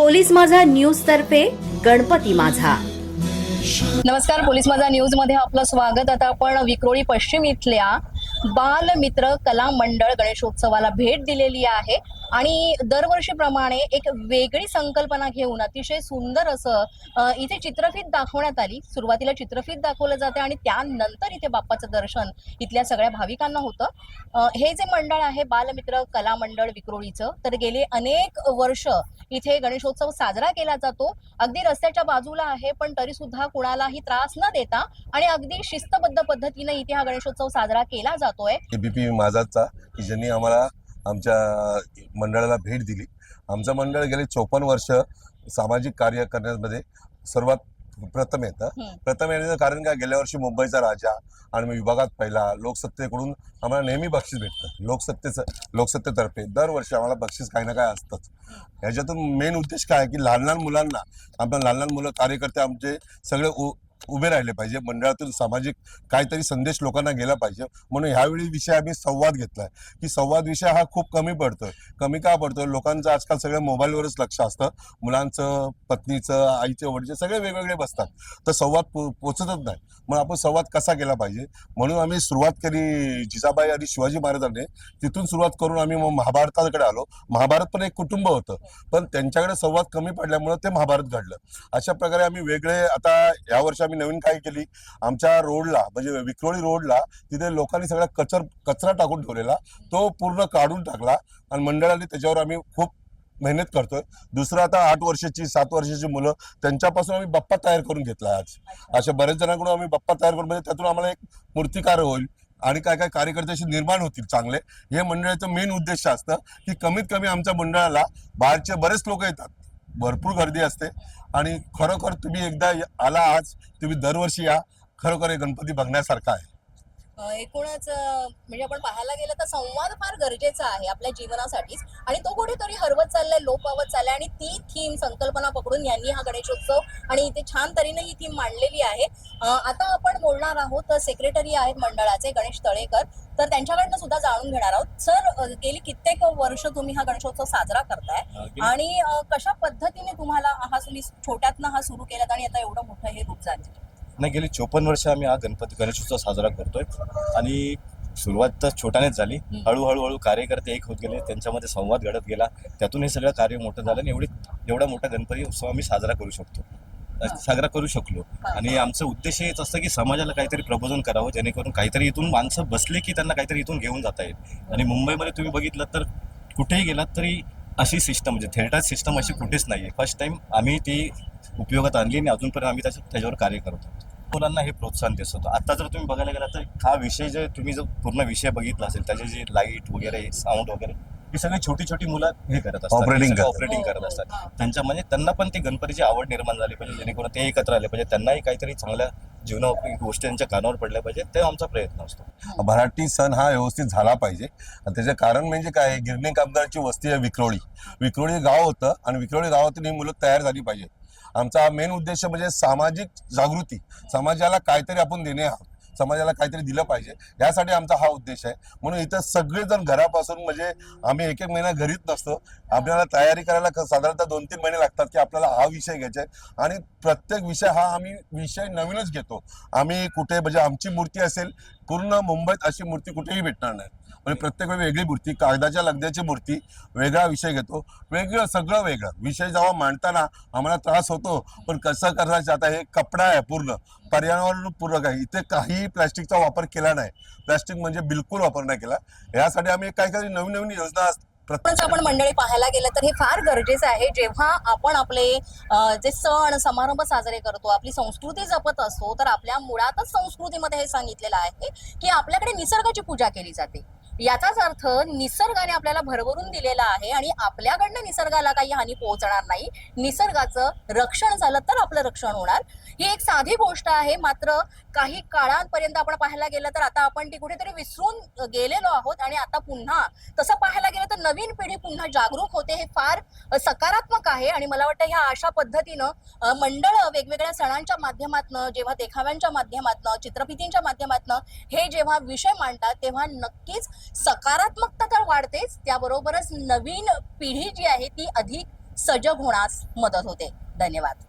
Police माझा news तर्फे गणपती माझा. नमस्कार पोलीस माझा न्यूजमध्ये आपलं स्वागत. आता आपण विक्रोळी पश्चिम इथल्या बाल मित्र कला मंडळ गणेशोत्सवाला भेट दिलेली आहे. आणि दरवर्षीप्रमाणे एक वेगळी संकल्पना घेऊन अतिशय सुंदर असं इथे चित्रफीत दाखवण्यात आली. सुरुवातीला चित्रफीत दाखवलं जाते आणि त्यानंतर इथे बाप्पाचं दर्शन इथल्या सगळ्या भाविकांना होतं. हे जे मंडळ आहे बालमित्र कला मंडळ विक्रोळीचं तर गेले अनेक वर्ष इथे गणेशोत्सव साजरा केला जातो. अगदी रस्त्याच्या बाजूला आहे पण तरी सुद्धा कुणालाही त्रास न देता आणि अगदी शिस्तबद्ध पद्धतीने इथे हा गणेशोत्सव साजरा केला जातोय. बीपी माझाचा की ज्यांनी आम्हाला आमच्या मंडळाला भेट दिली. आमचं मंडळ गेले चोपन्न वर्ष सामाजिक कार्य करण्यामध्ये सर्वात प्रथम येतं. प्रथम येण्याचं कारण काय? गेल्या वर्षी मुंबईचा राजा आणि मी विभागात पहिला. लोकसत्तेकडून आम्हाला नेहमी बक्षीस भेटतं. लोकसत्तेचं लोकसत्तेतर्फे दरवर्षी आम्हाला बक्षीस काही ना काय असतंच. ह्याच्यातून मेन उद्देश काय की लहान लहान मुलांना आपण लहान लहान मुलं कार्यकर्ते आमचे सगळे उभे राहिले पाहिजे. मंडळातून सामाजिक काहीतरी संदेश लोकांना गेला पाहिजे. म्हणून ह्यावेळी विषय आम्ही संवाद घेतलाय. की संवाद विषय हा खूप कमी पडतोय. कमी का पडतोय? लोकांचं आजकाल सगळं मोबाईलवरच लक्ष असतं. मुलांचं पत्नीचं आईचे वडीलचे सगळे वेगवेगळे बसतात. तर संवाद पो पोचतच नाही. मग आपण संवाद कसा केला पाहिजे? म्हणून आम्ही सुरुवात केली जिजाबाई आणि शिवाजी महाराजांनी. तिथून सुरुवात करून आम्ही मग महाभारताकडे आलो. महाभारत पण एक कुटुंब होतं. पण त्यांच्याकडे संवाद कमी पडल्यामुळे ते महाभारत घडलं. अशा प्रकारे आम्ही वेगळे आता या वर्षी आम्ही नवीन काय केली. आमच्या रोडला म्हणजे विक्रोळी रोडला तिथे लोकांनी सगळा कचर कचरा टाकून ठेवलेला. तो पूर्ण काढून टाकला. आणि मंडळाने त्याच्यावर आम्ही खूप मेहनत करतोय. दुसरं आता आठ वर्षाची सात वर्षाची मुलं त्यांच्यापासून आम्ही बप्पा तयार करून घेतला आज. अशा बऱ्याच जणांकडून आम्ही बप्पा तयार करून म्हणजे त्यातून आम्हाला एक मूर्तिकार होईल आणि काय काय कार्यकर्ते असे निर्माण होतील चांगले हे मंडळाचं मेन उद्देश असतं की कमीत कमी आमच्या मंडळाला बाहेरचे बरेच लोक येतात. भरपूर गर्दी असते. आणि खरोखर तुम्ही एकदा आला आज तुम्ही दरवर्षी या. खरोखर हे गणपती बघण्यासारखा आहे. एकूणच म्हणजे आपण पाहायला गेलं तर संवाद फार गरजेचा आहे आपल्या जीवनासाठीच. आणि तो कुठेतरी हरवत चाललाय लोप पावत चाललाय आणि ती थीम संकल्पना पकडून यांनी हा गणेशोत्सव आणि इथे छान तऱ्हेने ही थीम मांडलेली आहे. आता आपण बोलणार आहोत सेक्रेटरी आहेत मंडळाचे गणेश तळेकर. तर त्यांच्याकडनं सुद्धा जाणून घेणार आहोत. सर गेली कित्येक वर्ष तुम्ही हा गणेशोत्सव साजरा करताय. आणि कशा पद्धतीने तुम्हाला हा तुम्ही छोट्यातनं हा सुरू केलात आणि आता एवढं मोठं हे रूप झालं नाही गेली चोपन्न वर्ष आम्ही हा गणपती गणेशोत्सव साजरा करतोय. आणि सुरुवात तर छोट्यानेच झाली. हळूहळू हळू कार्यकर्ते एक होत गेले त्यांच्यामध्ये संवाद घडत गेला. त्यातून हे सगळं कार्य मोठं झालं आणि एवढी एवढा मोठा गणपती उत्सव आम्ही साजरा करू शकतो. साजरा करू शकलो. आणि आमचं उद्देश हेच असतं की समाजाला काहीतरी प्रबोधन करावं जेणेकरून काहीतरी इथून माणसं बसले की त्यांना काहीतरी इथून घेऊन जाता येईल. आणि मुंबईमध्ये तुम्ही बघितलं तर कुठेही गेलात तरी अशी सिस्टम म्हणजे थिएटर सिस्टम अशी कुठेच नाही आहे फर्स्ट टाइम आम्ही ती उपयोगात आणली आणि अजूनपर्यंत आम्ही त्याच्या त्याच्यावर कार्य करतो मुलांना हे प्रोत्साहन देत होतं आता जर तुम्ही बघायला गेला तर हा विषय जे तुम्ही जो पूर्ण विषय बघितला असेल त्याचे जे लाइट वगैरे साऊंड वगैरे ही सगळी छोटी छोटी मुलं हे करत असतात. करतात. ऑपरेटिंग करत हो, असतात. हा. त्यांच्या म्हणजे त्यांना पण ते गणपतीची आवड निर्माण झाली पाहिजे जेणेकरून ते एकत्र आले पाहिजे. त्यांनाही काहीतरी चांगल्या जीवनावर गोष्टी त्यांच्या कानावर पडल्या पाहिजे. ते आमचा प्रयत्न असतो. मराठी सण हा व्यवस्थित झाला पाहिजे. आणि त्याचे कारण म्हणजे काय? गिरणी कामगारांची वस्ती आहे विक्रोळी. विक्रोळी गाव होतं आणि विक्रोळी गावातून ही मुलं तयार झाली पाहिजे आमचा मेन उद्देश म्हणजे सामाजिक जागृती. समाजाला काहीतरी आपण देणे आहोत. समाजाला काहीतरी दिलं पाहिजे. यासाठी आमचा हा उद्देश आहे. म्हणून इथं सगळेजण घरापासून म्हणजे आम्ही एक एक महिना घरीच नसतो. आपल्याला तयारी करायला साधारणतः दोन तीन महिने लागतात की आपल्याला हा विषय घ्यायचा आहे. आणि प्रत्येक विषय हा आम्ही विषय नवीनच घेतो. आम्ही कुठे म्हणजे आमची मूर्ती असेल पूर्ण मुंबईत अशी मूर्ती कुठेही भेटणार नाही. म्हणजे प्रत्येक वेळी वेगळी मूर्ती कागदाच्या लगद्याची मूर्ती वेगळा विषय घेतो. वेगळं सगळं वेगळं. विषय जेव्हा मांडताना आम्हाला त्रास होतो पण कसं करायचं आता हे कपडा आहे पूर्ण. पर्यावरण पूरक आहे. इथे काही प्लॅस्टिकचा वापर केला नाही. प्लॅस्टिक म्हणजे बिलकुल वापर नाही केला. यासाठी आम्ही काही काही नवीन नवीन योजना प्रत्येक आपण मंडळी पाहायला गेलं तर हे फार गरजेचं आहे. जेव्हा आपण आपले जे सण समारंभ साजरे करतो आपली संस्कृती जपत असतो तर आपल्या मुळातच संस्कृतीमध्ये हे सांगितलेलं आहे की आपल्याकडे निसर्गाची पूजा केली जाते. याचाच अर्थ निसर्गाने आपल्याला भरभरून दिलेला आहे आणि आपल्याकडनं निसर्गाला काही हानी पोहोचणार नाही. निसर्गाचं रक्षण झालं तर आपलं रक्षण होणार. ही एक साधी गोष्ट आहे. मात्र काही काळांपर्यंत आपण पाहायला गेलं तर आता आपण ती कुठेतरी विसरून गेलेलो आहोत आणि आता पुन्हा तसं पाहायला गेलं तर नवीन पिढी पुन्हा जागरूक होते हे फार सकारात्मक आहे. आणि मला वाटतं ह्या अशा पद्धतीनं मंडळ वेगवेगळ्या सणांच्या माध्यमातनं जेव्हा देखाव्यांच्या माध्यमातनं चित्रफितींच्या माध्यमातनं हे जेव्हा विषय मांडतात तेव्हा नक्कीच सकारात्मकता तर वाढतेच त्याबरोबरच नवीन पिढी जी आहे ती अधिक सजग होण्यास मदत होते. धन्यवाद.